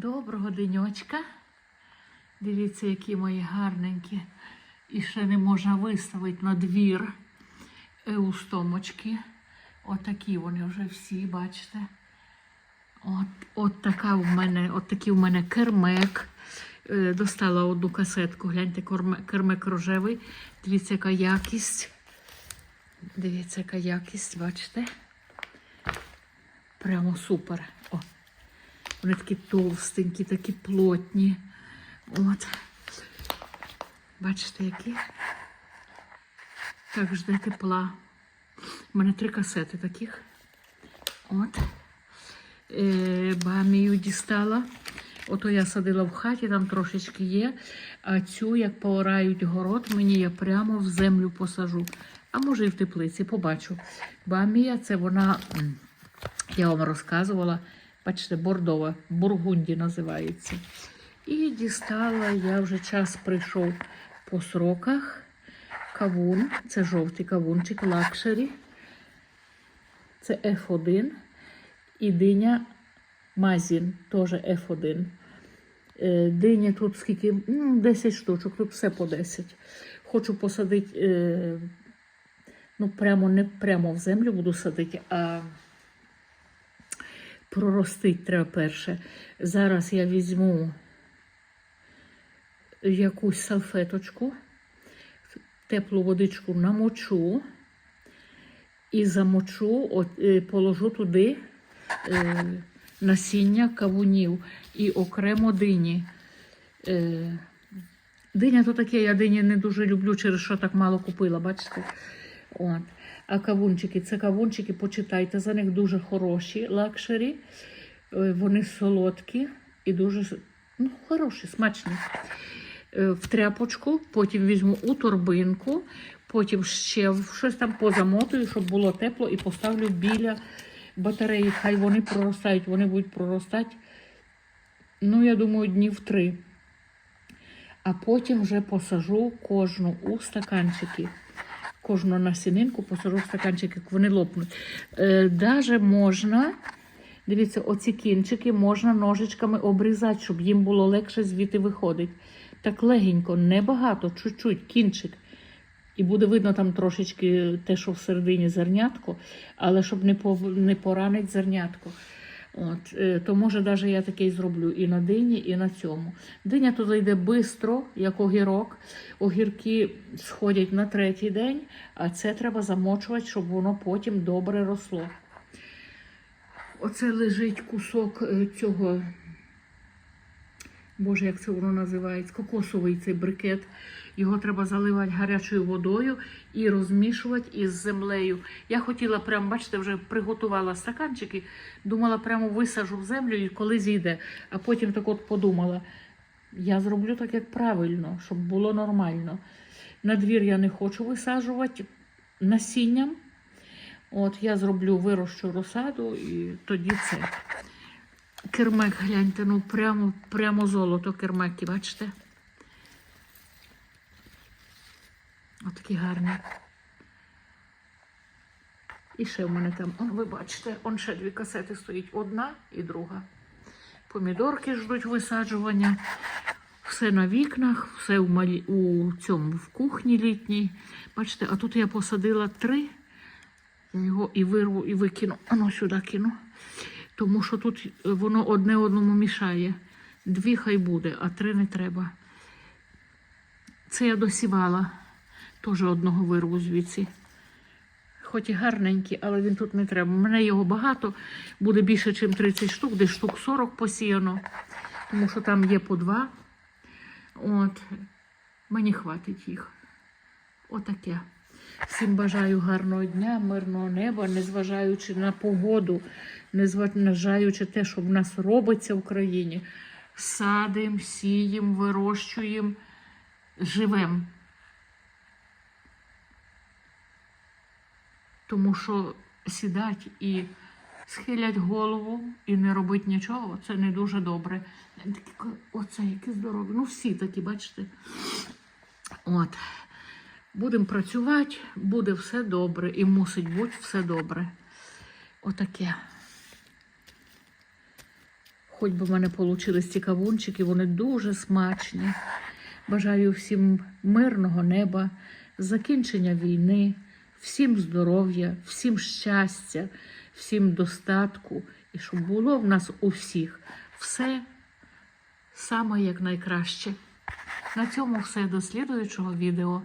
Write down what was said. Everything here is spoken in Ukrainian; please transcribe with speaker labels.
Speaker 1: Доброго денечка. Дивіться, які мої гарненькі. І ще не можна виставити на двір еустомочки. Отакі вони вже всі, бачите. От, от така в мене, от такий в мене кермек. Е, Достала одну касетку. Гляньте, кермек рожевий. Дивіться, яка якість. Дивіться, яка якість, бачите? Прямо супер. О, вони такі товстенькі, такі плотні. От. Бачите, які? Так, жде тепла. У мене три касети таких. От. Е, бамію дістала. Ото я садила в хаті, там трошечки є. А цю, як поорають город, мені я прямо в землю посажу. А може і в теплиці, побачу. Бамія це вона, я вам розказувала, бачите, бордова, бургунді називається. І дістала, я вже час прийшов по сроках. Кавун, це жовтий кавунчик, лакшері. Це F1. І диня Мазін, теж F1. Е, Диня тут скільки? Ну, 10 штучок, тут все по 10. Хочу посадити, е, ну, прямо не прямо в землю буду садити, а проростить треба перше. Зараз я візьму якусь салфеточку, теплу водичку намочу і замочу, от, е, положу туди е, насіння кавунів і окремо дині. Е, диня то таке, я дині не дуже люблю, через що так мало купила, бачите? От. А кавунчики, це кавунчики, почитайте, за них дуже хороші лакшері. Е, Вони солодкі і дуже ну, хороші, смачні. Е, В тряпочку, потім візьму у торбинку, потім ще щось там позамотую, щоб було тепло, і поставлю біля батареї. Хай вони проростають, вони будуть проростати, ну, я думаю, днів три. А потім вже посажу кожну у стаканчики. Кожну насінинку посажу в стаканчик, як вони лопнуть. Е, даже можна, дивіться, оці кінчики можна ножичками обрізати, щоб їм було легше звідти виходить. Так легенько, небагато, чуть-чуть, кінчик. І буде видно там трошечки те, що всередині зернятко, але щоб не поранить зернятко. От, е, то може навіть я таке зроблю і на дині, і на цьому. Диня тут зайде швидко, як огірок. Огірки сходять на третій день, а це треба замочувати, щоб воно потім добре росло. Оце лежить кусок е, цього, боже, як це воно називається, кокосовий цей брикет. Його треба заливати гарячою водою і розмішувати із землею. Я хотіла прямо, бачите, вже приготувала стаканчики, думала, прямо висажу в землю і коли зійде. А потім так от подумала, я зроблю так, як правильно, щоб було нормально. На двір я не хочу висаджувати насінням. От я зроблю вирощу розсаду і тоді це. Кермек, гляньте, ну прямо, прямо золото кермеки, бачите? Отакі гарні. І ще в мене там, он, ви бачите, он ще дві касети стоїть. Одна і друга. Помідорки ждуть висаджування. Все на вікнах, все в малі... у цьому в кухні літній. Бачите, а тут я посадила три. Я його і вирву, і викину. Ано сюди кину. Тому що тут воно одне одному мішає. Дві хай буде, а три не треба. Це я досівала. Теж одного вирву звідси. Хоч і гарненький, але він тут не треба. У мене його багато, буде більше, ніж 30 штук, десь штук 40 посіяно, тому що там є по два. От, мені хватить їх. Отаке. Всім бажаю гарного дня, мирного неба, незважаючи на погоду, незважаючи те, що в нас робиться в країні. Садимо, сіємо, вирощуємо, живемо. Тому що сідати і схилять голову і не робити нічого, це не дуже добре. Такі, Оце які здорові. Ну, всі такі, бачите. От. Будемо працювати, буде все добре і мусить бути все добре. Отаке. Хоч би в мене вийшли ці кавунчики, вони дуже смачні. Бажаю всім мирного неба, закінчення війни, всім здоров'я, всім щастя, всім достатку, і щоб було в нас у всіх все саме як найкраще. На цьому все до слідуючого відео.